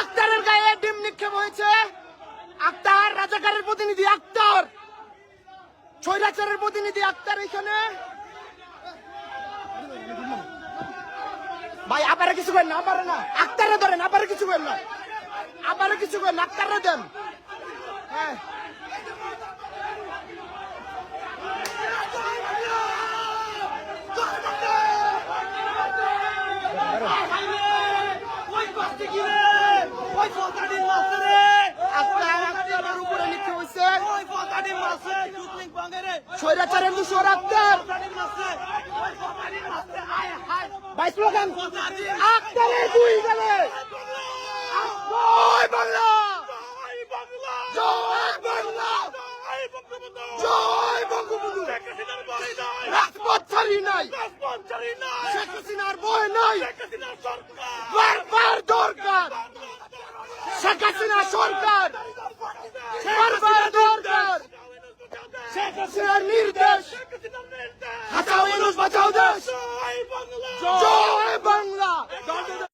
আক্তারের গায়ে ডিম নিক্ষেপ হয়েছে। আক্তার, রাজাকারের প্রতিনিধি আক্তার। ছৈরাচারের প্রতিনিধি আক্তার এখানে ভাই আবার কিছু করেন না আবার না। আক্তারে ধরেন আবার কিছু করেন না। আবার কিছু করেন আক্তারে দেন। হ্যাঁ। আক্তার ছৈরাচারের দুশোর আক্তার ভাই স্লোগান আক্তারের দুই গেলে জয় বাংলা। জয় বাংলা। জয় বঙ্গবন্ধু। রাজপথ ছাড়ি নাই। শেখ হাসিনার বয় নাই। শেখ হাসিনা সরকার। সরকার দরকার। শেখ হাসিনার নির্দেশ। হাসাও মানুষ বাঁচাও দেশ।